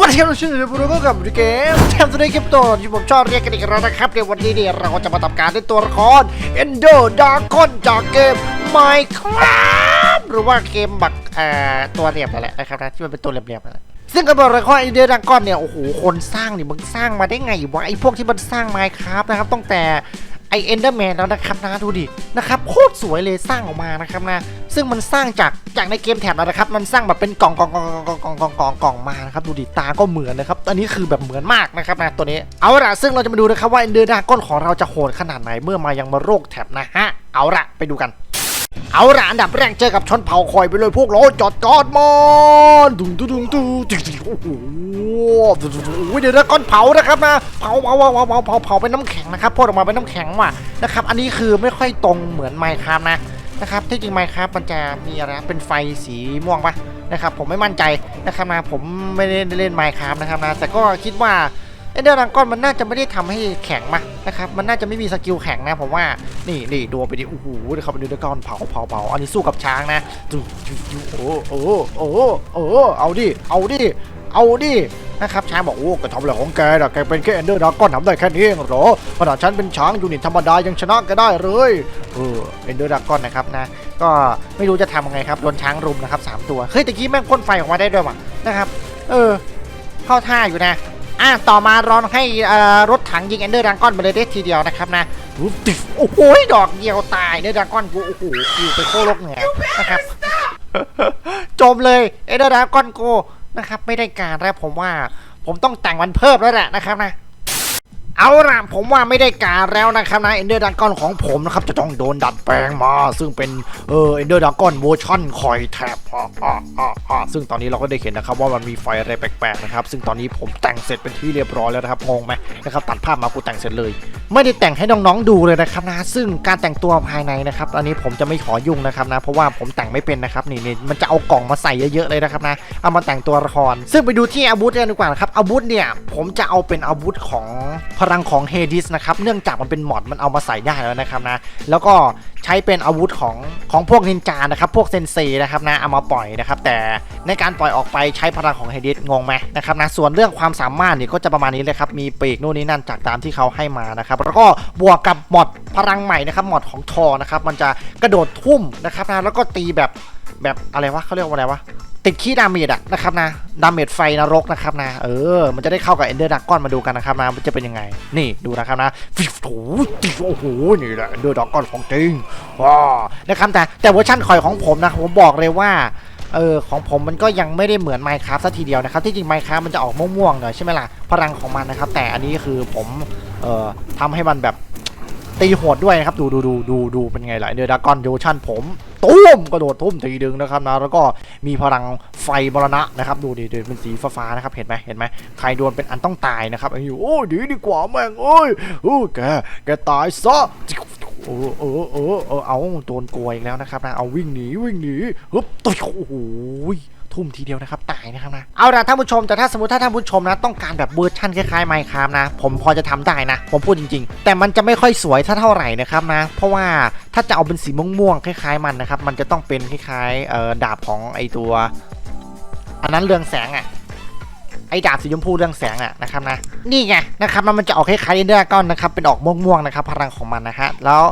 วันนี้เราชื่อบุรุษกับเกมแทมสเนคริปโตที่ผมชอบเรียกกันอีกแล้วนะครับในวันนี้เนี่ยเราจะมาทำการด้วยตัวละคร Ender Dragon จากเกม Minecraft หรือว่าเกมบักเอ่อตัวเหลี่ยมนั่นแหละนะครับนะที่มันเป็นตัวเหลี่ยมๆนั่นแหละซึ่งกระบอกละคร Ender Dragon เนี่ยโอ้โหคนสร้างนี่มันสร้างมาได้ไงวะไอพวกที่มันสร้าง Minecraft นะครับตั้งแต่ ไอเอนเดอร์แมนแล้วนะครับนะดูดินะครับโคตรสวยเลยสร้างออกมานะครับนะซึ่งมันสร้างจากจากในเกมแถบแล้วนะครับ มันสร้างแบบเป็นกล่องกล่องกล่องกล่องกล่องกล่องกล่องกล่องมานะครับดูดิตาก็เหมือนนะครับอันนี้คือแบบเหมือนมากนะครับนะตัวนี้เอาละซึ่งเราจะมาดูนะครับว่าเอนเดอร์ดาก้อนของเราจะโหดขนาดไหนเมื่อมายังมาโรคแถบนะฮะเอาละไปดูกัน เอาละอันดับแรกเจอกับชนเผ่าคอยไปเลยพวกเรจอดจอดมอ นดุงดุงดุงดุงดุงโอ้โหโอ้ยเดี๋ยวนะก้อนเผานะครับนะเผาเผาเผาเผาเผาเผาเป็นน้ำแข็งนะครับพ่นออกมาเป็นน้ำแข็งว่ะนะครับ อันนี้คือไม่ค่อยตรงเหมือนไมค์ครับนะนะครับที่จริงไมค์ครับมันจะมีอะไรเป็นไฟสีม่วงปะนะครับ ผมไม่มั่นใจนะครับนะผมไม่ได้เล่นไมค์ครับนะครับนะแต่ก็คิดว่า เอเดอร์ดังก้อนมันน่าจะไม่ได้ทำให้แข็งมานะครับ มันน่าจะไม่มีสกิลแข็งนะผมว่า นี่นี่ดูไปดิ โอ้โหเดี๋ยวเขาไปดูเดอร์ก้อนเผาเผาเผาอันนี้สู้กับช้างนะดูโอ้โอ้โอ้โอ้เอาดิ เอาดิ เอาดินะครับช้างบอกโอ้ก็ทำอะไรของแกนะแกเป็นแค่เอนเดอร์ดังก้อนทำได้แค่นี้เองเหรอขนาดฉันเป็นช้างยูนิตธรรมดายังชนะแกได้เลยเออเอนเดอร์ดังก้อนนะครับนะ ก็ไม่รู้จะทำยังไงครับโดนช้างรุมนะครับสามตัวเฮ้ยตะกี้แม่งพ่นไฟออกมาได้ด้วยว่ะนะครับ เออ เข้าท่าอยู่นะ อะต่อมาเราให้เอ่อรถถังยิงเอนเดอร์ดังก้อนไปเลยได้ทีเดียวนะครับนะรูปติโอ้โหดอกเดียวตายเอนเดอร์ดังก้อนกูโอ้โหคิวไปโคโลกเหนือนะครับจมเลยเอนเดอร์ดังก้อนกูนะครับไม่ได้การแล้วผมว่าผมต้องแต่งมันเพิ่มแล้วแหละนะครับนะ เอาล่ะผมว่าไม่ได้การแล้วนะครับนะเอนเดอร์ดักอนของผมนะครับจะต้องโดนดัดแปลงมา ซึ่งเป็นเออเอนเดอร์ดักอนเวอร์ชั่นคอยแท็บซึ่งตอนนี้เราก็ได้เห็นนะครับว่ามันมีไฟอะไรแปลกๆนะครับซึ่งตอนนี้ผมแต่งเสร็จเป็นที่เรียบร้อยแล้วนะครับงงไหมนะครับตัดภาพมากูแต่งเสร็จเลย ไม่ได้แต่งให้น้องๆดูเลยนะครับนะซึ่งการแต่งตัวภายในนะครับอันนี้ผมจะไม่ขอยุ่งนะครับนะเพราะว่าผมแต่งไม่เป็นนะครับนี่นี่มันจะเอากล่องมาใส่เยอะๆเลยนะครับนะเอามาแต่งตัวละครซึ่งไปดูที่อาวุธกันดีกว่านะครับอาวุธเนี่ยผมจะเอาเป็นอาวุธของพลังของเฮดิสนะครับเนื่องจากมันเป็นมอดมันเอามาใส่ได้แล้วนะครับนะแล้วก็ใช้เป็นอาวุธของของพวกนินจานะครับพวกเซนเซนะครับนะเอามาปล่อยนะครับแต่ในการปล่อยออกไปใช้พลังของเฮดิสงงไหมนะครับนะส่วนเรื่องความสามารถเนี่ยก็จะประมาณนี้เลยครับมีปีกนู่นนี่นั่นจากตามที่เขาให้มานะครับแล้วก็บวกกับมอดพลังใหม่นะครับมอดของทอนะครับมันจะกระโดดทุ่มนะครับนะแล้วก็ตีแบบแบบอะไรวะเขาเรียกว่าอะไรวะ ติดขี้ดาเมจอะนะครับนะดาเมจไฟนรกนะครับนะเออ มันจะได้เข้ากับเอนเดอร์ดักก้อนมาดูกันนะครับนะมันจะเป็นยังไง นี่ดูนะครับนะฟิวโอ้โหโอ้โหนี่แหละเอนเดอร์ดักก้อนของจริงว้านะครับแต่แต่เวอร์ชันคอยของผมนะผมบอกเลยว่าเออของผมมันก็ยังไม่ได้เหมือน Minecraft ซะทีเดียวนะครับ ที่จริง Minecraft มันจะออกม่วงๆหน่อยใช่ไหมล่ะพลังของมันนะครับ แต่อันนี้คือผมเอ่อทำให้มันแบบ ตีโหดด้วยนะครับ ดูดูดูดูดูเป็นไงล่ะเดอร์ดักอนเวอร์ชันผมตุ้มกระโดดทุ่มทีดึงนะครับนะแล้วก็มีพลังไฟมรณะนะครับ ดูดิดูเป็นสีฟ้าๆนะครับ เห็นไหมเห็นไหมใครโดนเป็นอันต้องตายนะครับอยู่โอ้ดีดีกว่าแม่งเอ้ยโอ้แกแกตายซะโอ้เออเออเออเอาโดนกลัวอีกแล้วนะครับนะเอาวิ่งหนีวิ่งหนีฮึบตุ๊ยโอ้โห ทุ่มทีเดียวนะครับตายนะครับนะเอาละท่านผู้ชมแต่ถ้าสมมติถ้าท่านผู้ชมนะต้องการแบบเวอร์ชันคล้ายๆไมค์ครับนะ ผมพอจะทำได้นะ ผมพูดจริง ๆ แต่มันจะไม่ค่อยสวยถ้าเท่าไหร่นะครับนะ เพราะว่าถ้าจะเอาเป็นสีม่วงๆคล้ายๆมันนะครับมันจะต้องเป็นคล้ายๆดาบของไอตัว อันนั้นเรืองแสงอะไอ้ดาบสีชมพูเรื่องแสงอะนะครับนะ นี่ไงนะครับมันจะออกคล้ายๆเอนเดอร์ก้อนนะครับเป็นออกม่วงๆนะครับพลังของมันนะฮะแล้ว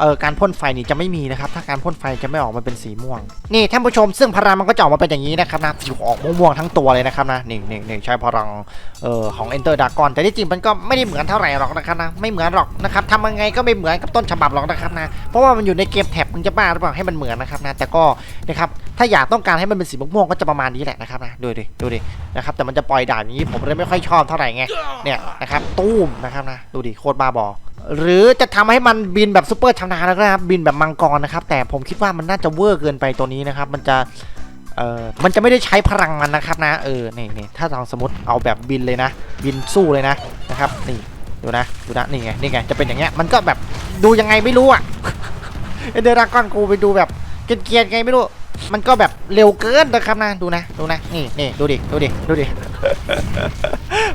เอ่อการพ่นไฟนี่จะไม่มีนะครับถ้าการพ่นไฟจะไม่ออกมาเป็นสีม่วง นี่ท่านผู้ชมซึ่งพลังมันก็จะออกมาเป็นอย่างนี้นะครับนะผิวออกม่วงๆทั้งตัวเลยนะครับนะนี่นี่นี่ใช้พลังเอ่อของ Enter Dragon แต่ที่จริงมันก็ไม่ได้เหมือนเท่าไหร่หรอกนะครับนะไม่เหมือนหรอกนะครับทำยังไงก็ไม่เหมือนกับต้นฉบับหรอกนะครับนะเพราะว่ามันอยู่ในเกมแท็บมึงจะบ้าหรือเปล่าให้มันเหมือนนะครับนะแต่ก็นะครับถ้าอยากต้องการให้มันเป็นสีม่วงๆก็จะประมาณนี้แหละนะครับนะดูดิดูดินะครับแต่มันจะปล่อยด่าบอย่างนี้ผมเลยไม่ค่อยชอบเท่าไหร่ไงเนี่ยนะครับตู้มนะครับนะดูดิโคตรบ้าบอ หรือจะทำให้มันบินแบบซูเปอร์ชำนาญแล้วนะครับ บินแบบมังกรนะครับ แต่ผมคิดว่ามันน่าจะเวอร์เกินไปตัวนี้นะครับ มันจะเออมันจะไม่ได้ใช้พลังมันนะครับนะ เออ นี่นี่ถ้าลองสมมติเอาแบบบินเลยนะ บินสู้เลยนะนะครับ นี่ดูนะ ดูนะ นี่ไง นี่ไง จะเป็นอย่างเงี้ย มันก็แบบดูยังไงไม่รู้อะเดรากอนกูไปดูแบบ เกรียนๆไงไม่รู้ มันก็แบบเร็วเกินนะครับนะ ดูนะ ดูนะ นี่นี่ดูดิ ดูดิ ดูดิ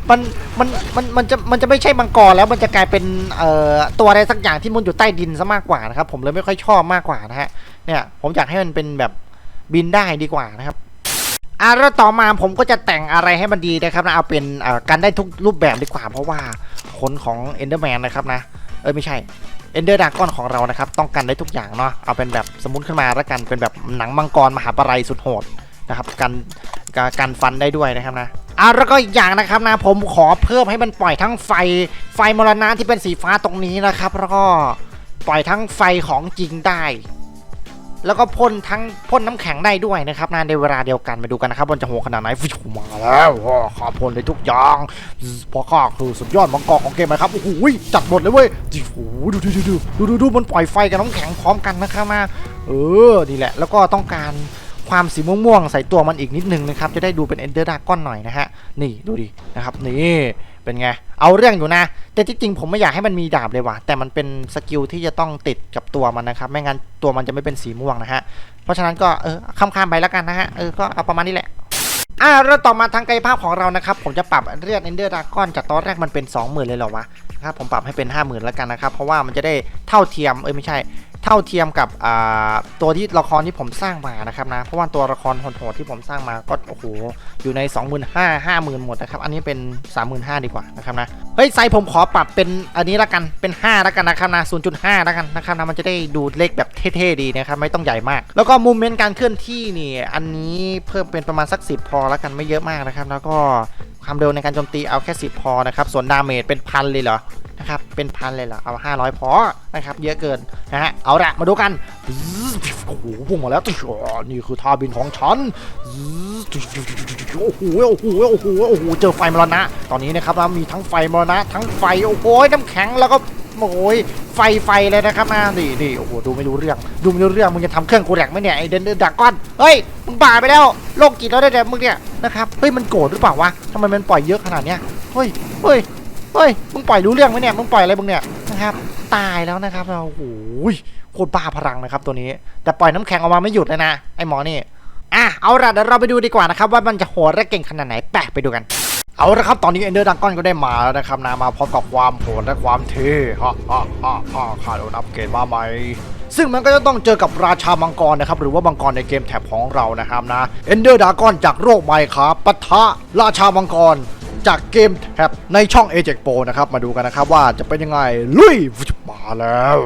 มัน มัน มัน มันจะ มันจะไม่ใช่มังกรแล้ว มันจะกลายเป็น เอ่อ ตัวอะไรสักอย่างที่มันอยู่ใต้ดินซะมากกว่านะครับ ผมเลยไม่ค่อยชอบมากกว่านะฮะ เนี่ย ผมอยากให้มันเป็นแบบบินได้ดีกว่านะครับอะแล้วต่อมาผมก็จะแต่งอะไรให้มันดีนะครับนะเอาเป็นเอ่อกันได้ทุกรูปแบบดีกว่า เพราะว่าขนของ Enderman นะครับนะ เออไม่ใช่ เอนเดอร์ดากอนของเรานะครับต้องกันได้ทุกอย่างเนาะเอาเป็นแบบสมมติขึ้นมาแล้วกันเป็นแบบหนังมังกรมหาปรายสุดโหดนะครับกันกันกันฟันได้ด้วยนะครับนะอะแล้วก็อีกอย่างนะครับนะผมขอเพิ่มให้มันปล่อยทั้งไฟไฟมรณะที่เป็นสีฟ้าตรงนี้นะครับ แล้วก็ปล่อยทั้งไฟของจริงได้ แล้วก็พ่นทั้งพ่นน้ำแข็งได้ด้วยนะครับนะในเวลาเดียวกันมาดูกันนะครับบนจะโหขนาดไหนฟิวมาแล้วขอ้าพ่นได้ทุกอย่างพอข้าคือสุดยอดมังกรของเกมนะครับโอ้โหจัดหมดเลยเว้ยโอ้โหดูดูดูดูดูดูดูมันปล่อยไฟกับน้ำแข็งพร้อมกันนะครับมาเออนี่แหละ แล้วก็ต้องการ ความสีม่วงๆใส่ตัวมันอีกนิดนึงนะครับ จะได้ดูเป็นเอนเดอร์ดากอนหน่อยนะฮะ นี่ดูดินะครับนี่เป็นไง เอาเรื่องอยู่นะ แต่ที่จริงผมไม่อยากให้มันมีดาบเลยว่ะ แต่มันเป็นสกิลที่จะต้องติดกับตัวมันนะครับ ไม่งั้นตัวมันจะไม่เป็นสีม่วงนะฮะ เพราะฉะนั้นก็เออข้ามๆไปแล้วกันนะฮะ เออ ก็เอาประมาณนี้แหละอ่าแล้วต่อมาทางกายภาพของเรานะครับ ผมจะปรับเลือดเอนเดอร์ดากอนจากตอนแรกมันเป็น 20,000 เลยเหรอวะนะครับผมปรับให้เป็น 50,000 แล้วกันนะครับ เพราะว่ามันจะได้เท่าเทียม เอ้ยไม่ใช่ เท่าเทียมกับตัวที่ละครที่ผมสร้างมานะครับนะเพราะว่าตัวละครโหดๆที่ผมสร้างมาก็โอ้โหอยู่ใน 25,000 50,000 หมดนะครับ อันนี้เป็น 35,000 ดีกว่านะครับนะเฮ้ยไซผมขอปรับเป็นอันนี้ละกันเป็น 5ล้วกันนะครับนะ0.5แล้วกันนะครับนะมันจะได้ดูเล็กแบบเท่ๆดีนะครับไม่ต้องใหญ่มาก แล้วก็มูเมนต์การเคลื่อนที่นี่อันนี้เพิ่มเป็นประมาณสัก 10 พอล้วกันไม่เยอะมากนะครับ แล้วก็ความเร็วในการโจมตีเอาแค่ 10 พอนะครับส่วนดาเมจเป็นพันเลยเหรอ นะครับ เป็นพันเลยเหรอ เอา 500 พอ นะครับ เยอะเกิน นะฮะ เอาละมาดูกัน โอ้โหพุ่งมาแล้วนี่คือท่าบินของฉัน โอ้โห โอ้โห โอ้โห โอ้โห เจอไฟมรณะ ตอนนี้นะครับนะมีทั้งไฟมรณะ ทั้งไฟ โอ้โห น้ำแข็ง แล้วก็โอ้โหไฟไฟเลยนะครับนะนี่นี่โอ้โห ดูไม่รู้เรื่อง ดูไม่รู้เรื่อง มึงจะทำเครื่องกูแหลกไหมเนี่ยไอเดนเดนดักก้อน เฮ้ย มึงบ้าไปแล้ว โลกจิตแล้วได้แต่มึงเนี่ย นะครับ เฮ้ย มันโกรธหรือเปล่าวะทำไมมันปล่อยเยอะขนาดเนี้ย เฮ้ย เฮ้ย เฮ้ย มึงปล่อยรู้เรื่องไหมเนี่ย มึงปล่อยอะไรมึงเนี่ยนะครับ ตายแล้วนะครับเราโอ้โหโคตรบ้าพลังนะครับตัวนี้ แต่ปล่อยน้ำแข็งออกมาไม่หยุดเลยนะ ไอหมอนี่ อะ เอาละเดี๋ยวเราไปดูดีกว่านะครับ ว่ามันจะโหดและเก่งขนาดไหน แปะไปดูกัน เอาละครับ ตอนนี้เอนเดอร์ดังก้อนก็ได้มาแล้วนะครับนะมาพร้อมกับความโหดและความเท่ฮ่าฮ่าฮ่าฮ่าข้าโดนอัปเกรดมาใหมซึ่งมันก็จะต้องเจอกับราชามังกรนะครับ หรือว่ามังกรในเกมแท็บของเรานะครับนะเอนเดอร์ดากอนจากโรคใบครับปะทะราชามังกร จากเกมแท็บในช่อง a j e x Pro นะครับ มาดูกันนะครับว่าจะเป็นยังไง ลุยมาแล้ว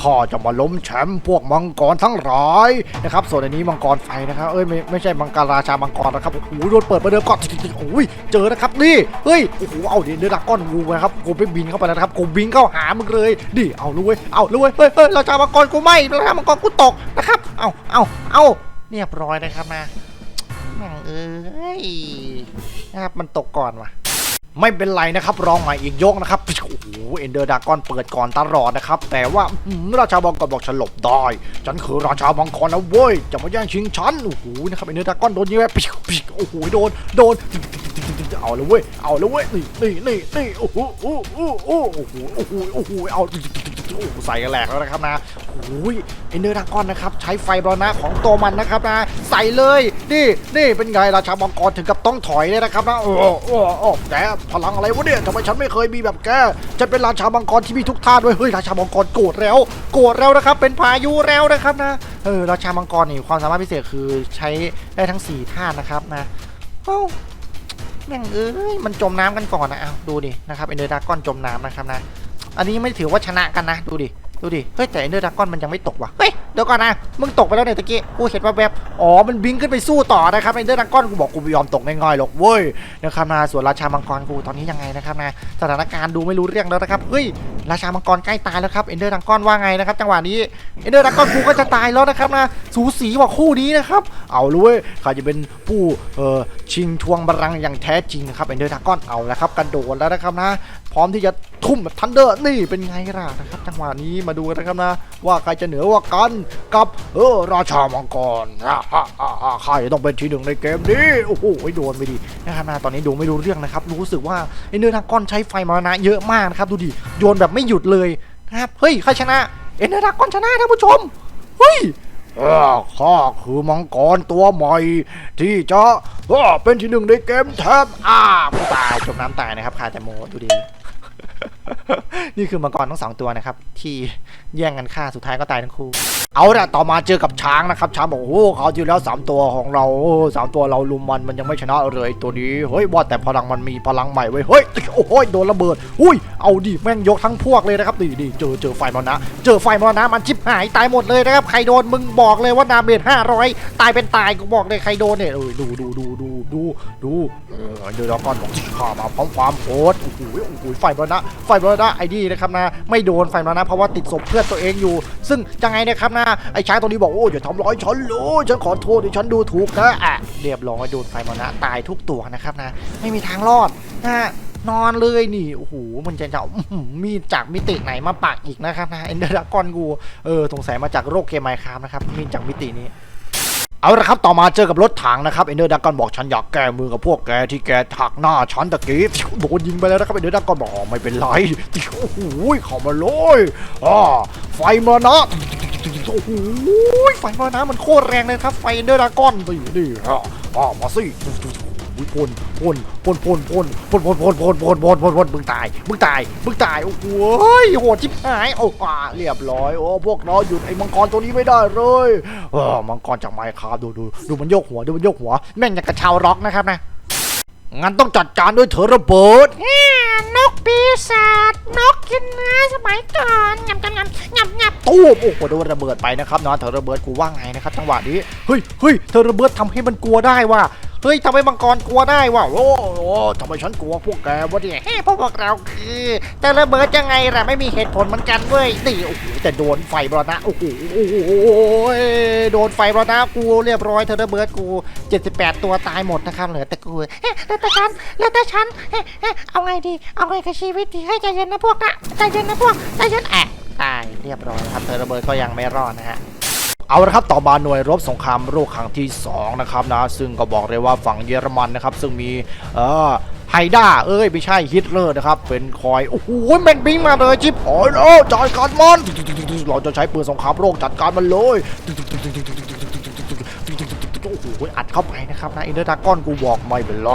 ข้าจะมาล้มแชมป์พวกมังกรทั้งหลายนะครับ ส่วนอันนี้มังกรไฟนะครับ เอ้ยไม่ไม่ใช่มังกรราชามังกรนะครับ โอ้โหโดนเปิดประเดิมก่อนโอ้ยเจอนะครับนี่ เฮ้ย โอ้โห เอาดิเดือดก้อนงูนะครับ กูไปบินเข้าไปแล้วนะครับ กูบินเข้าหามึงเลย ดิ เอาเลยเอาเลยเฮ้ยเฮ้ยราชามังกรกูไม่ราชามังกรกูตกนะครับ เอาเอาเอาเรียบร้อยนะครับนะ แม่งเอ้ยนะครับมันตกก่อนว่ะ ไม่เป็นไรนะครับ รองใหม่อีกยกนะครับ โอ้โห เอนเดอร์ดากอนเปิดก่อนตลอดนะครับ แต่ว่าราชาบังกรบอกฉันหลบได้ ฉันคือราชาบังกรนะเว้ย จะมาแย่งชิงฉัน โอ้โห นะครับ เอนเดอร์ดากอนโดนยิงไปปิ๊กปิ๊กโอ้โห โดน โดนเอาเลยเว้ย เอาเลยเว้ย นี่นี่นี่นี่โอ้โห โอ้โห โอ้โห โอ้โห โอ้โหโอ้โหเอา โอ้โหใส่กันแหลกแล้วนะครับนะโอ้ยเอนเดอร์ดากอนนะครับใช้ไฟบรณะของตัวมันนะครับนะใส่เลยนี่นี่เป็นไงราชาบังกรถึงกับต้องถอยเลยนะครับนะโอ้โหโอ้โหแกพลังอะไรวะเนี่ยทำไมฉันไม่เคยมีแบบแกฉันเป็นราชาบังกรที่มีทุกท่าด้วยเฮ้ยราชาบังกรโกรธแล้ว โกรธแล้วนะครับ เป็นพายุแล้วนะครับนะเออราชามังกรนี่ความสามารถพิเศษคือใช้ได้ทั้ง4ท่านะครับนะเอ้าแม่งเอ้ยมันจมน้ำกันก่อนนะเอาดูดินะครับเอนเดอร์ดากอนจมน้ำนะครับนะ อันนี้ไม่ถือว่าชนะกันนะ ดูดิ ดูดิ เฮ้ยแต่เอนเดอร์ดากอนมันยังไม่ตกว่ะ เฮ้ยเดี๋ยวก่อนนะ มึงตกไปแล้วเนี่ยตะกี้ กูเห็นว่าแบบอ๋อ มันบิงขึ้นไปสู้ต่อนะครับเอนเดอร์ดากอนกูบอกกูไม่ยอมตกง่ายๆหรอกเว้ยนะครับนะส่วนราชามังกรกูตอนนี้ยังไงนะครับนะสถานการณ์ดูไม่รู้เรื่องแล้วนะครับ เฮ้ยราชามังกรใกล้ตายแล้วครับเอนเดอร์ดากอนว่าไงนะครับจังหวะนี้เอนเดอร์ดากอนกูก็จะตายแล้วนะครับนะสูสีกว่าคู่นี้นะครับเอาเลยเว้ยใครจะเป็นผู้เอ่อชิงทวงบัลลังก์อย่างแท้จริงนะครับเอนเดอร์ดากอนเอาแล้วครับกระโดดแล้วนะครับนะ ร้อมที่จะทุ่มแบบทันเดอร์นี่เป็นไงล่ะนะครับจังหวะนี้มาดูกันนะครับนะ ว่าใครจะเหนือกว่ากันกับเออราชามังกรฮ่าฮ่าฮ่าใครต้องเป็นที่หนึ่งในเกมนี้โอ้โหโดนไปดีนะครับนะตอนนี้ดูไม่รู้เรื่องนะครับ รู้สึกว่าไอ้เนื้อทางก้อนใช้ไฟมรณะเยอะมากนะครับดูดิโยนแบบไม่หยุดเลยนะครับเฮ้ยใครชนะเอ็นเนื้อทางก้อนชนะท่านผู้ชมเฮ้ยเออข้าคือมังกรตัวใหม่ที่จะเป็นที่หนึ่งในเกมแทบอ้ากูตายจมน้ำตายนะครับคาแต่โมดูดิ นี่คือมังกรทั้งสองตัวนะครับ ที่แย่งกันฆ่าสุดท้ายก็ตายทั้งคู่ เอาละต่อมาเจอกับช้างนะครับช้างบอกโอ้เขาวที่แล้วสามตัวของเราโอ้สามตัวเราลุมมันมันยังไม่ชนะเลยตัวนี้เฮ้ยว่าแต่พลังมันมีพลังใหม่เว้ยเฮ้ยโอ้โหโดนระเบิดอุ้ยเอาดิแม่งยกทั้งพวกเลยนะครับดิดิเจอเจอไฟมรณะเจอไฟมรณะมันชิบหายตายหมดเลยนะครับใครโดนมึงบอกเลยว่าดาเมจ500ตายเป็นตายกูบอกเลยใครโดนเนี่ยเออดูดูดูดูดูดูเออเดี๋ยวก่อนบอกที่ข้ามาพร้อมความโหดโอ้โหโอ้โหไฟมรณะไฟมรณะไอดีนะครับนะไม่โดนไฟมรณะเพราะว่าติดศพเพื่อนตัวเองอยู่ ซึ่งยังไงนะครับนะไอ้ช้างตัวนี้บอกโอ้อย่าทำร้ายฉันเลยฉันขอโทษที่ฉันดูถูกนะอะเรียบร้อยโดนไฟมรณะตายทุกตัวนะครับนะไม่มีทางรอดนะนอนเลยนี่โอ้โหมันจะจะมีจากมิติไหนมาปักอีกนะครับนะเอ็นเดอร์ดากอนกูเออสงสัยมาจากโรคเกมไมคามนะครับมีจากมิตินี้ เอาละครับต่อมาเจอกับรถถังนะครับเอ็นเดอร์ดักกอนบอกฉันอยากแก้มือกับพวกแกที่แกถักหน้าฉันตะกี้โดนยิงไปแล้วนะครับเอ็นเดอร์ดักกอนบอกไม่เป็นไรโอ้โหเข้ามาเลยอ่าไฟมานะโอ้โหไฟมานะมันโคตรแรงเลยครับไฟเอ็นเดอร์ดักกอนไปอยู่ดิอ่อ่ามาสิ อุ้ยพ่นพ่นพ่นพ่นพ่นพ่นพ่นพ่นพ่นพ่นพ่นพ่นพ่นมึงตายมึงตายมึงตายโอ้โหโหดชิบหายโอ้อ่าเรียบร้อยโอ้พวกเราหยุดไอ้มังกรตัวนี้ไม่ได้เลยเออมังกรจากไมค์ครับดูดูดูมันโยกหัวดูมันโยกหัวแม่งอย่างกระเชาร็อกนะครับนะงั้นต้องจัดการด้วยเถอะระเบิดนกปีศาจนกกินเนื้อสมัยก่อนงำงำงำงำงำตู้มโอ้โหโดนระเบิดไปนะครับนะเถอะระเบิดกูว่าไงนะครับจังหวะนี้เฮ้ยเฮ้ยเธอระเบิดทำให้มันกลัวได้ว่ะ เฮ้ยทำให้มังกรกลัวได้วะโอ้โหทำไมฉันกลัวพวกแกวะเนี่ยเฮ้พวกเราคือจะระเบิดยังไงล่ะไม่มีเหตุผลเหมือนกันเว้ยนี่โอ้โหแต่โดนไฟบรณะโอ้โหโอ้โหโดนไฟบรณะกูเรียบร้อยเธอระเบิดกู 78 ตัวตายหมดนะครับเหลือแต่กูเฮ้แล้วแต่ฉันแล้วแต่ฉันเฮ้เฮ้เอาไงดี เอาไงกับชีวิตดีให้ใจเย็นนะพวกนะใจเย็นนะพวกใจเย็นแอะตายเรียบร้อยครับเธอระเบิดก็ยังไม่รอดนะฮะ เอาละครับต่อมาหน่วยรบสงครามโลกครั้งที่2นะครับนะซึ่งก็บอกเลยว่าฝั่งเยอรมันนะครับซึ่งมีเออไฮด้าเอ้ยไม่ใช่ฮิตเลอร์นะครับเป็นคอยโอ้โหแม็กบิงมาเลยจิบหอยแล้วจัดการมันเราจะใช้ปืนสงครามโลกจัดการมันเลย โอ้โหอัดเข้าไปนะครับนะอินเดอร์ดากอนกูบอกไม่เป็นไร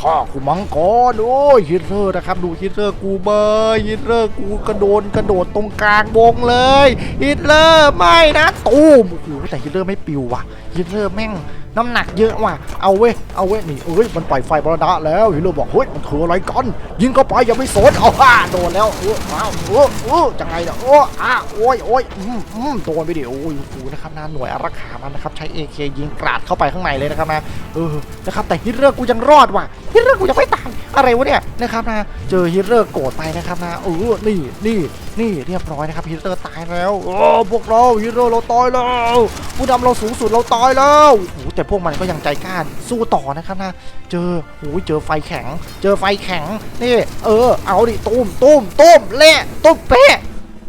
ข้ากูมังกรโอ้ยฮิตเลอร์นะครับดูฮิตเลอร์กูเบยฮิตเลอร์กูกระโดนกระโดดตรงกลางวงเลยฮิตเลอร์ไม่นะตูมโอ้โหแต่ฮิตเลอร์ไม่ปิวว่ะฮิตเลอร์แม่ง น้ำหนักเยอะว่ะ เอาเว้ย เอาเว้ย นี่เอ้ย มันปล่อยไฟบรดาแล้วฮิตเลอร์บอก เฮ้ย มันคืออะไรกัน ยิงเข้าไปอย่าไม่สน เอาฮ่าโดนแล้วเอออ้าวเออเออจังไงเนี่ยโอ้อ้าโอ้ยโอ้ยอืมอืมโดนไปดิโอ้ยโอ้โหนะครับนะหน่วยอารักขามันนะครับ ใช้เอคยิงกราดเข้าไปข้างในเลยนะครับนะ เออ นะครับ แต่ฮิตเลอร์กูยังรอดว่ะ ฮิตเลอร์กูยังไม่ตายอะไรวะเนี่ยนะครับนะเจอฮิตเลอร์โกรธไปนะครับนะเออนี่นี่นี่เรียบร้อยนะครับฮิตเลอร์ตายแล้วโอ้พวกเราฮิตเลอร์เราตายแล้วผู้นำเราสูงสุดเราตายแล้วโอ้แต่พวกมันก็ยังใจกล้าสู้ต่อนะครับนะเจอโอ้ยเจอไฟแข็ง เจอไฟแข็งนี่เออ เอาดิตุ้มตุ้มตุ้มเละตุ้มเป๊ะ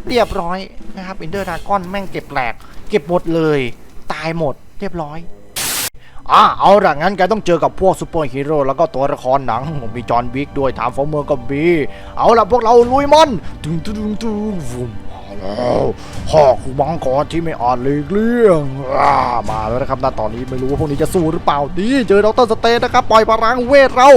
เรียบร้อยนะครับอินเดอร์ดากอนแม่งเก็บแหลก เก็บหมดเลย ตายหมดเรียบร้อย อะเอาละงั้นแกต้องเจอกับพวกซูเปอร์ฮีโร่แล้วก็ตัวละครหนังมีจอห์นวิกด้วยถามฟอร์เมอร์ก็บีเอาละพวกเราลุยมันตึงตึงตึงวุ่มแล้วหอกบังกรที่ไม่อ่อนเลยเรื่องอามาแล้วนะครับตอนนี้ไม่รู้ว่าพวกนี้จะสู้หรือเปล่าดีเจอดรสเตนนะครับปล่อยพลังเวทเรา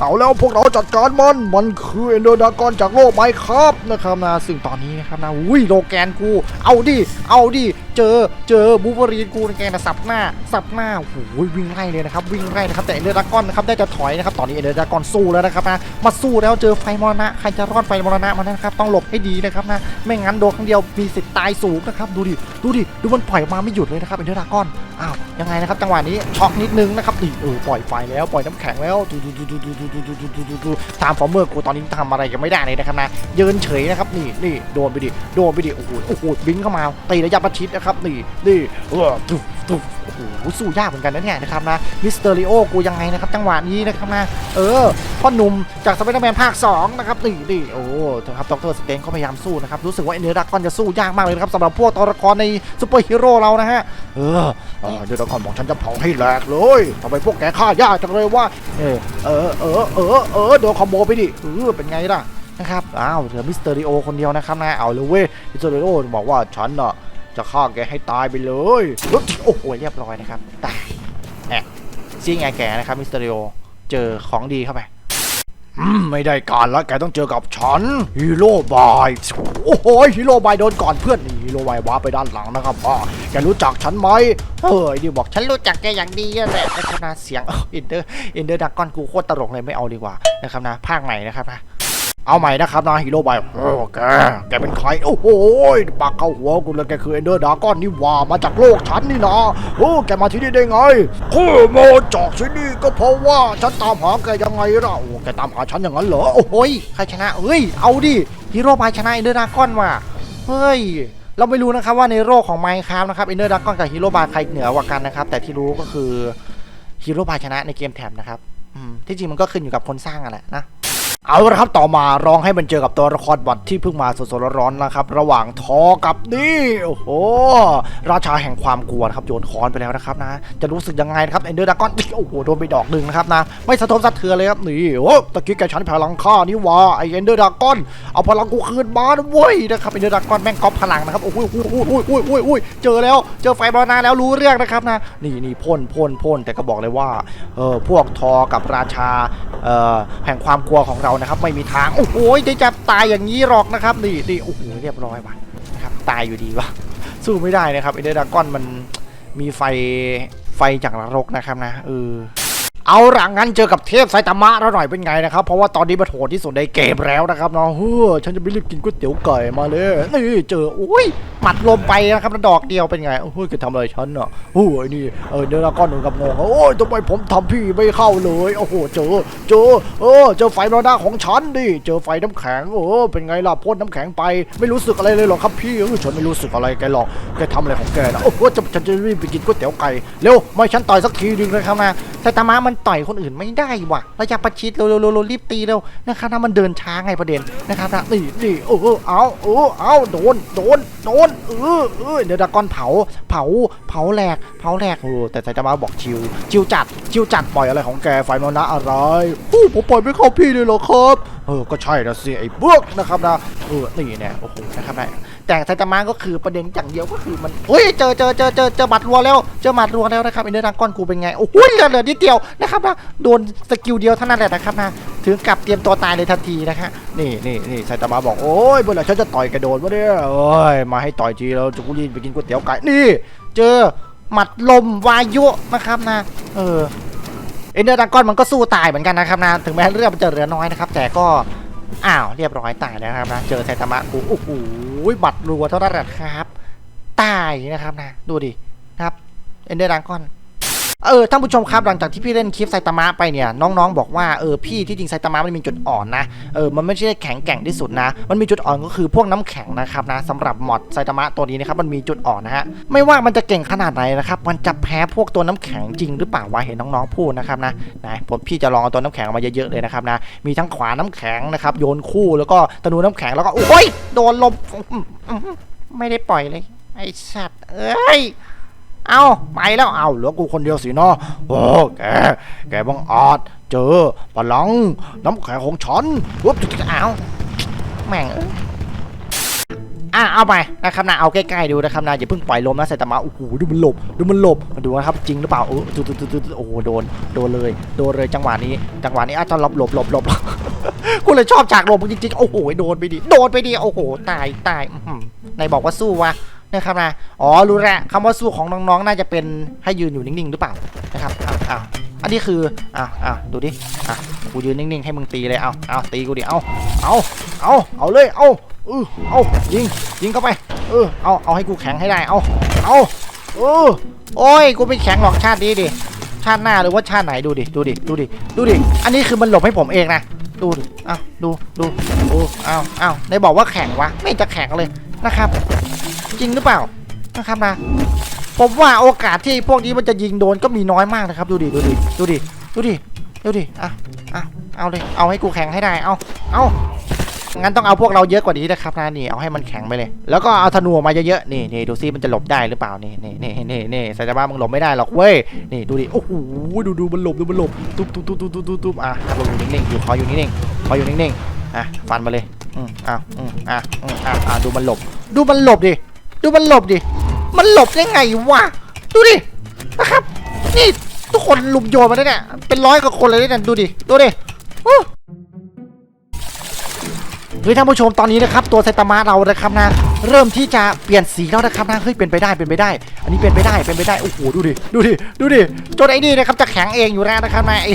เอาแล้วพวกเราจัดการมัน มันคือเอนโดดากอนจากโลกไมครับนะครับนะซึ่งตอนนี้นะครับนะอุ้ยโลแกนกู เอาดิ เอาดิ เจอเจอบูเบอรีนกูนแกนะสับหน้าสับหน้าโอ้โหวิ่งไล่เลยนะครับวิ่งไล่นะครับแต่เอเดอร์ดากอนนะครับได้จะถอยนะครับตอนนี้เอเดอร์ดากอนสู้แล้วนะครับนะมาสู้แล้วเจอไฟมรณะใครจะรอดไฟมรณะมานะครับต้องหลบให้ดีนะครับนะไม่งั้นโดนครั้งเดียวมีสิทธิ์ตายสูงนะครับดูดิดูดิดูมันปล่อยออกมาไม่หยุดเลยนะครับเอเดอร์ดากอน อ้าวยังไงนะครับจังหวะนี้ช็อกนิดนึงนะครับดิเออปล่อยไฟแล้วปล่อยน้ำแข็งแล้วดูดูดูดูดูดูดูดูดูดูดูตามฟอร์เมอร์กูตอนนี้ทำอะไรยังไม่ได้เลยนะครับนะยืนเฉยนะครับนี่นี่โดนไปดิโดนไปดิโอ้โหโอ้โหบินเข้ามาตีระยะประชิดนะครับนี่นี่เออตุ๊บตุ๊บโอ้โห สู้ยากเหมือนกันนะเนี่ยนะครับนะมิสเตอริโอกูยังไงนะครับจังหวะนี้นะครับนะเออพ่อหนุ่มจากสไปเดอร์แมนภาค2นะครับนี่นี่โอ้นะครับดรสเตนก็พยายามสู้นะครับรู้สึกว่าเอเนอร์ดักกอนจะสู้ยากมากเลยนะครับสำหรับพวกตัวละครในซูเปอร์ฮีโร่เรานะฮะเออเออเดี๋ยวดากอนบอกฉันจะเผาให้แหลกเลยทำไมพวกแกฆ่ายากจังเลยว่าเออเออเออเออเออโดนคอมโบไปดิเออเป็นไงล่ะนะครับ อ้าว เหลือมิสเตอริโอคนเดียวนะครับนะ เอาเลยเว้ยมิสเตอริโอบอกว่าฉันน่ะ จะฆ่าแกให้ตายไปเลยปึ๊บโอ้โหเรียบร้อยนะครับตายแอะซิงไงแกนะครับมิสเตอริโอเจอของดีเข้าไปอืมไม่ได้การแล้วแกต้องเจอกับฉันฮีโร่บายโอ้โหฮีโร่บายโดนก่อนเพื่อนนี่ฮีโร่บายว้าไปด้านหลังนะครับพ่อแกรู้จักฉันไหมเฮ้ยนี่บอกฉันรู้จักแกอย่างดีอะแหละนะครับนะเสียงอินเดอร์อินเดอร์ดักกอนกูโคตรตลกเลยไม่เอาดีกว่านะครับนะภาคใหม่นะครับนะ เอาใหม่นะครับนะฮีโร่บายโอ้แกแกเป็นใครโอ้โหปากเข้าหัวกูเลยแกคือเอนเดอร์ดาก้อนนี่ว่ามาจากโลกฉันนี่นะโอ้แกมาที่นี่ได้ไงกูมาจากที่นี่ก็เพราะว่าฉันตามหาแกยังไงล่ะโอ้แกตามหาฉันอย่างนั้นเหรอโอ้โหยใครชนะเอ้ยเอาดิฮีโร่บายชนะเอนเดอร์ดาก้อนว่ะเฮ้ยเราไม่รู้นะครับว่าในโลกของไมค์ครับนะครับเอนเดอร์ดาก้อนกับฮีโร่บายใครเหนือกว่ากันนะครับแต่ที่รู้ก็คือฮีโร่บายชนะในเกมแถบนะครับที่จริงมันก็ขึ้นอยู่กับคนสร้างอะแหละนะ เอาละครับต่อมาลองให้มันเจอกับตัวละครบอทที่เพิ่งมาสดๆร้อนๆนะครับ ระหว่างทอกับนี่โอ้โหราชาแห่งความกลัวครับโยนค้อนไปแล้วนะครับนะจะรู้สึกยังไงนะครับเอนเดอร์ดากอนโอ้โหโดนไปดอกหนึ่งนะครับนะไม่สะทกสะเทือนเลยครับนี่โอ้ตะกี้แกฉันพลังข้านี่ว่าไอเอนเดอร์ดากอนเอาพลังกูคืนมานะเว้ยนะครับเอนเดอร์ดากอนแม่งก๊อปพลังนะครับโอ้โหโอ้โหโอ้โหโอ้โหโอ้โหเจอแล้วเจอไฟบอลนาแล้วรู้เรื่องนะครับนะนี่นี่พ่นพ่นพ่นแต่ก็บอกเลยว่าเออพวกทอกับราชาเอ่อแห่งความกลัวของเรานะครับไม่มีทางโอ้โหจะจะตายอย่างนี้หรอกนะครับนี่นี่โอ้โหเรียบร้อยว่ะนะครับตายอยู่ดีว่ะสู้ไม่ได้นะครับไอเดอร์ดากอนมันมีไฟไฟจากนรกนะครับนะเออ เอาหลังงั้นเจอกับเทพไซตามะแล้วหน่อยเป็นไงนะครับ เพราะว่าตอนนี้มันโหดที่สุดในเกมแล้วนะครับเนาะเฮ้อฉันจะไปรีบกินก๋วยเตี๋ยวไก่มาเลยนี่เจออุ้ยหมัดลมไปนะครับดอกเดียวเป็นไงโอ้ยแกทำอะไรฉันอะโอ้ยนี่เออเดี๋ยวเราก็หนึ่งกับงงโอ้ยทำไมผมทำพี่ไม่เข้าเลยโอ้โหเจอเจอเออเจอไฟบราดาของฉันดิเจอไฟน้ำแข็งโอ้เป็นไงล่ะพ่นน้ำแข็งไป ไม่รู้สึกอะไรเลยหรอกครับพี่เออฉันไม่รู้สึกอะไรแกหรอกแกทำอะไรของแกนะโอ้โหจะฉันจะรีบไปกินก๋วยเตี๋ยวไก่เร็วไม่ฉันต่อยสักทีหนึงนะครับนะไซตามะมันต่อยคนอื่นไม่ได้ว่ะระยะประชิดเร็วๆๆรีบตีเร็วนะครับนะมันเดินช้าไงประเด็นนะครับนะนี่นี่เออเออเอาเออเอาโดนโดนโดนเออเออเดี๋ยวดากอนเผาเผาเผาแหลกเผาแหลกโอ้แต่ไซตามะบอกชิวชิวจัดชิวจัดปล่อยอะไรของแกไฟมานะอะไรอู้ผมปล่อยไม่เข้าพี่เลยเหรอครับเออก็ใช่นะสิไอ้เบือกนะครับนะเออนี่เนี่ยโอ้โหนะครับนะ แต่ไซตามะก็คือประเด็นอย่างเดียวก็คือมันเฮ้ยเจอเจอเจอเจอเจอหมัดรัวแล้วเจอหมัดรัวแล้วนะครับอินเดอร์ดังก้อนกูเป็นไงโอ้โหเหลือเหลือนิดเดียวนะครับนะโดนสกิลเดียวเท่านั้นแหละนะครับนะถึงกับเตรียมตัวตายเลยทันทีนะฮะนี่นี่นี่ไซตามะบอกโอ้ยเมื่อไหร่ฉันจะต่อยกระโดดวะเนี่ยโอ้ยมาให้ต่อยทีแล้วจะกูรีบไปกินก๋วยเตี๋ยวไก่นี่ เจอหมัดลมวายุนะครับนะ เออเอนเดอร์ดังก้อนมันก็สู้ตายเหมือนกันนะครับนะ ถึงแม้เลือดมันจะเหลือน้อยนะครับ แต่ก็ อ้าวเรียบร้อยตายนะครับนะเจอไซตามะกูโอ้โหบัตรรัวเท่านั้นครับ ตายนะครับนะดูดินะครับเอนเดอร์ดังก้อน เออท่านผู้ชมครับหลังจากที่พี่เล่นคลิปไซตามะไปเนี่ยน้องๆบอกว่าเออพี่ที่จริงไซตามะมันมีจุดอ่อนนะเออมันไม่ใช่แข็งแกร่งที่สุดนะ มันมีจุดอ่อนก็คือพวกน้ำแข็งนะครับนะสำหรับมอดไซตามะตัวนี้นะครับมันมีจุดอ่อนนะฮะไม่ว่ามันจะเก่งขนาดไหนนะครับมันจะแพ้พวกตัวน้ำแข็งจริงหรือเปล่าวะเห็นน้องๆพูดนะครับนะนะผมพี่จะลองเอาตัวน้ำแข็งมาเยอะๆเลยนะครับนะมีทั้งขวาน้ำแข็งนะครับโยนคู่แล้วก็ตะนูน้ำแข็งแล้วก็โอ้ยโดนลมไม่ได้ปล่อยเลย ไอสัตว์เอ้ย เอาไปแล้วเอาเหลือกูคนเดียวสิเนาะโอ้แกแกบังอาจเจอพลังน้ำแข็งของฉันวุ๊บเอาแม่งเอ้ยอะเอาไปนะครับนะเอาใกล้ๆดูนะครับนะอย่าเพิ่งปล่อยลมนะใส่ตามาโอ้โหดูมันหลบดูมันหลบมาดูนะครับจริงหรือเปล่าเออตุ๊ดตุ๊ดตุ๊ดโอ้โหโดนโดนเลยโดนเลยจังหวะนี้จังหวะนี้อาจจะหลบหลบหลบหลบกูเลยชอบฉากหลบจริงๆโอ้โหโดนไปดิโดนไปดิโอ้โหตายตายไหนบอกว่าสู้วะ นะครับนะ อ๋อ รู้แล้วคำว่าสู้ของน้องๆ น่าจะเป็นให้ยืนอยู่นิ่งๆ หรือเปล่า นะครับอ้าวอ้าวอันนี้คืออ้าวอ้าวดูดิ อะ กูยืนนิ่งๆ ให้มึงตีเลย เอาเอาตีกูดิ เอาเอาเอาเอาเลย เอาเออเอายิง ยิงเข้าไป เออ เอา เอาให้กูแข็งให้ได้ เอาเอาเออ โอ้ย กูไม่แข็งหรอกชาตินี้ดิ ชาติหน้าหรือว่าชาติไหน ดูดิ ดูดิ ดูดิ ดูดิ อันนี้คือมันหลบให้ผมเองนะ ดูดิเอาดู ดูดูเอาเอ้าได้บอกว่าแข็งวะ ไม่จะแข็งเลยนะครับ จริงหรือเปล่านะครับนะผมว่าโอกาสที่พวกนี้มันจะยิงโดนก็มีน้อยมากนะครับ ดูดิดูดิดูดิดูดิดูดิอะอะเอาเลยเอาให้กูแข็งให้ได้เอาเอางั้นต้องเอาพวกเราเยอะกว่านี้นะครับนะนี่เอาให้มันแข็งไปเลย แล้วก็เอาธนูมาเยอะๆนี่นี่ดูซิมันจะหลบได้หรือเปล่านี่นี่นี่นี่นี่ใส่จะบ้ามึงหลบไม่ได้หรอกเว้ยนี่ดูดิโอ้โหดูดูมันหลบดูมันหลบตุ๊บตุ๊บตุ๊บตุ๊บตุ๊บตุ๊บตุ๊บอะหลบอยู่นิ่งๆอยู่คอยอยู่นิ่งๆคอยอยู่นิ่งๆอะฟันมาเลยอืมอะอืมอะอืมอะอะดูมันหลบ ดูมันหลบดิ ดูมันหลบดิ มันหลบได้ไงวะ ดูดิ นะครับ นี่ทุกคนลุมโยนมาได้เนี่ย เป็นร้อยกว่าคนเลยเนี่ยดูดิ ดูดิอู้ เฮ้ยท่านผู้ชมตอนนี้นะครับตัวไซตามะเรานะครับนะเริ่มที่จะเปลี่ยนสีแล้วนะครับนะเฮ้ยเป็นไปได้เป็นไปได้ อันนี้เป็นไปได้เป็นไปได้โอ้โหดูดิดูดิดูดิจนไอ้นี่นะครับจะแข็งเองอยู่แล้วนะครับนะไอ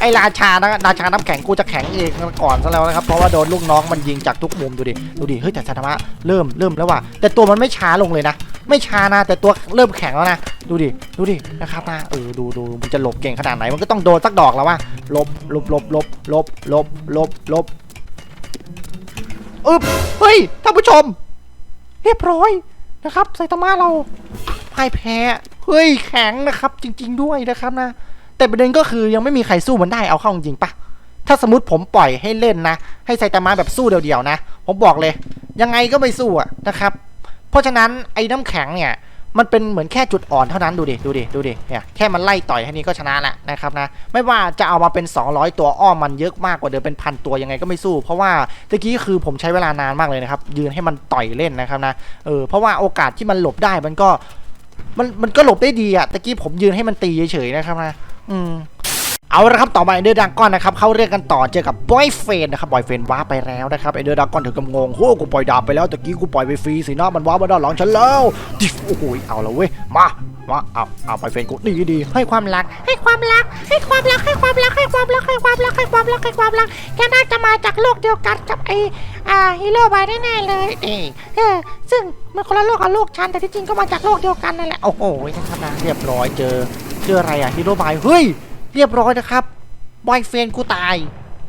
ไอ้ราชานะราชาน้ำแข็งกูจะแข็งเองก่อนซะแล้วนะครับเพราะว่าโดนลูกน้องมันยิงจากทุกมุมดูดิดูดิเฮ้ยแต่ไซตามะเริ่มเริ่มแล้วว่ะแต่ตัวมันไม่ช้าลงเลยนะ ไม่ช้านะ แต่ตัวเริ่มแข็งแล้วนะดูดิดูดินะครับนะเออดูดูมันจะหลบเก่งขนาดไหนมันก็ต้องโดนสักดอกแล้วว่าลบลบลบลบลบลบลบลบ อึบเฮ้ยท่านผู้ชม เรียบร้อยนะครับไซตามะเราพ่ายแพ้เฮ้ยแข็งนะครับ จริง ๆ ด้วยนะครับนะ แต่ประเด็นก็คือยังไม่มีใครสู้มันได้เอาเข้าจริงปะถ้าสมมติผมปล่อยให้เล่นนะ ให้ไซตามะแบบสู้เดียวๆนะ ผมบอกเลย ยังไงก็ไม่สู้อะนะครับ เพราะฉะนั้นไอ้น้ำแข็งเนี่ย มันเป็นเหมือนแค่จุดอ่อนเท่านั้นดูดิดูดิดูดิเนี่ยแค่มันไล่ต่อยแค่นี้ก็ชนะแล้วนะครับนะไม่ว่าจะเอามาเป็น 200 ตัวอ้อมมันเยอะมากกว่าเดิมเป็นพันตัวยังไงก็ไม่สู้ เพราะว่าตะกี้คือผมใช้เวลานานมากเลยนะครับยืนให้มันต่อยเล่นนะครับนะเออเพราะว่าโอกาสที่มันหลบได้มันก็มันมันก็หลบได้ดีอะตะกี้ผมยืนให้มันตีเฉยๆนะครับนะอืม เอาละครับต่อมาเอเดอร์ดังก้อนนะครับเข้าเรื่องกันต่อเจอกับบอยเฟนนะครับบอยเฟนว้าไปแล้วนะครับเอเดอร์ดังก้อนถึงกับงงโหกูปล่อยดาบไปแล้วตะกี้กูปล่อยไปฟรีสินะมันว้ามาด้านหลังฉันแล้วดิฟโอ้โหเอาละเว้ยมามาเอาเอาบอยเฟนกูดีดีให้ความรัก ให้ความรัก ให้ความรัก ให้ความรัก ให้ความรัก ให้ความรัก ให้ความรัก ให้ความรัก แกน่าจะมาจากโลกเดียวกันกับไออ่าฮีโร่บายแน่ๆเลยเออซึ่งมันคนละโลกกับโลกฉันแต่ที่จริงก็มาจากโลกเดียวกันนั่นแหละ โอ้โหนะครับนะเรียบร้อยเจอ เจออะไรอะฮีโร่บาย เฮ้ย เรียบร้อยนะครับบอยเฟนกูตาย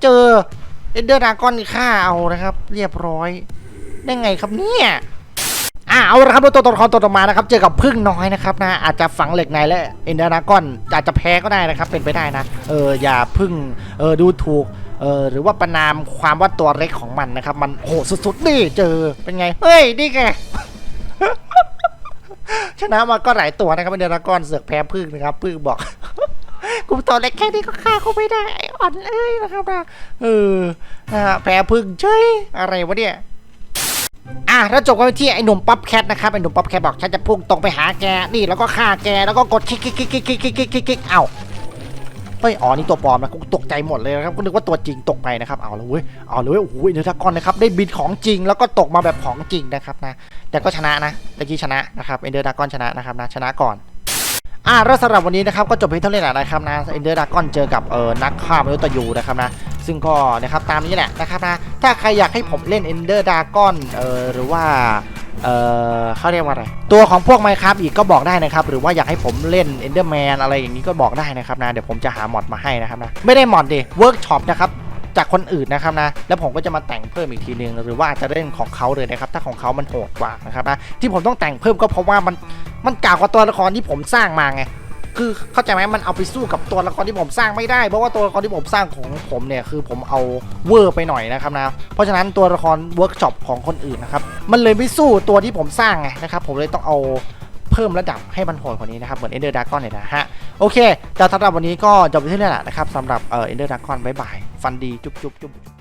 เจอเอเดอร์ดังก้อนฆ่าเอานะครับ เรียบร้อย ได้ไงครับเนี่ยอ่าเอาละครับตัวตัวละครตัวต่อมานะครับ เจอกับพึ่งน้อยนะครับนะ อาจจะฝังเหล็กในและเอ็นเดอร์ดากอนอาจจะแพ้ก็ได้นะครับ เป็นไปได้นะ เอออย่าพึ่งเออดูถูกเออหรือว่าประนามความว่าตัวเล็กของมันนะครับ มันโหสุดๆนี่เจอเป็นไง เฮ้ยนี่ไงชนะมาก็หลายตัวนะครับเอ็นเดอร์ดากอนเสือกแพ้พึ่งนะครับ พึ่งบอก กูตัวเล็กแค่นี้ก็ฆ่าเขาไม่ได้ไอ้อ่อนเอ้ยนะครับนะเออนะฮะแพ้พึ่งเฉยอะไรวะเนี่ยอะแล้วจบกันที่ไอ้หนุ่มป๊อปแคทนะครับไอ้หนุ่มป๊อปแคทบอกฉันจะพุ่งตรงไปหาแกนี่แล้วก็ฆ่าแกแล้วก็กดคลิกคลิกคลิกคลิกคลิกคลิกคลิกคลิกเอ้าเฮ้ยอ๋อนี่ตัวปลอมนะกูตกใจหมดเลยนะครับก็นึกว่าตัวจริงตกไปนะครับเอาเลยเว้ยเอาเลยเว้ยโอ้ยเนทากอนนะครับได้บินของจริงแล้วก็ตกมาแบบของจริงนะครับนะแต่ก็ชนะนะตะกี้ชนะนะครับเอนเดอร์ดากอนชนะนะครับนะชนะก่อน อ่าแล้วสำหรับวันนี้นะครับก็จบเพียงเท่านี้แหละนะครับนะเอนเดอร์ดากอนเจอกับเออนักฆ่ามนุษย์ตะยูนะครับนะซึ่งก็นะครับตามนี้แหละนะครับนะถ้าใครอยากให้ผมเล่นเอนเดอร์ดากอนเออหรือว่าเออเขาเรียกว่าอะไร ตัวของพวกไมครับอีกก็บอกได้นะครับ หรือว่าอยากให้ผมเล่น Enderman อะไรอย่างนี้ก็บอกได้นะครับนะเดี๋ยวผมจะหาหมอดมาให้นะครับนะไม่ได้หมอดดิเวิร์กช็อปนะครับ จากคนอื่นนะครับนะ แล้วผมก็จะมาแต่งเพิ่มอีกทีนึง หรือว่าจะเล่นของเขาเลยนะครับ ถ้าของเขามันโหดกว่านะครับนะ ที่ผมต้องแต่งเพิ่มก็เพราะว่ามันมันกากว่าตัวละครที่ผมสร้างมาไง คือเข้าใจไหมมันเอาไปสู้กับตัวละครที่ผมสร้างไม่ได้ เพราะว่าตัวละครที่ผมสร้างของผมเนี่ยคือผมเอาเวอร์ไปหน่อยนะครับนะ เพราะฉะนั้นตัวละครเวิร์กช็อปของคนอื่นนะครับ มันเลยไม่สู้ตัวที่ผมสร้างไงนะครับ ผมเลยต้องเอา เพิ่มระดับให้มันโหดกว่านี้นะครับ เหมือนเอนเดอร์ดากอนเนี่ยนะฮะ โอเคแต่สำหรับวันนี้ก็จบไปที่นี่แหละนะครับสำหรับเอ่อเอนเดอร์ดากอนบายบาย ฟันดีจุ๊บจุ๊บจุ๊บ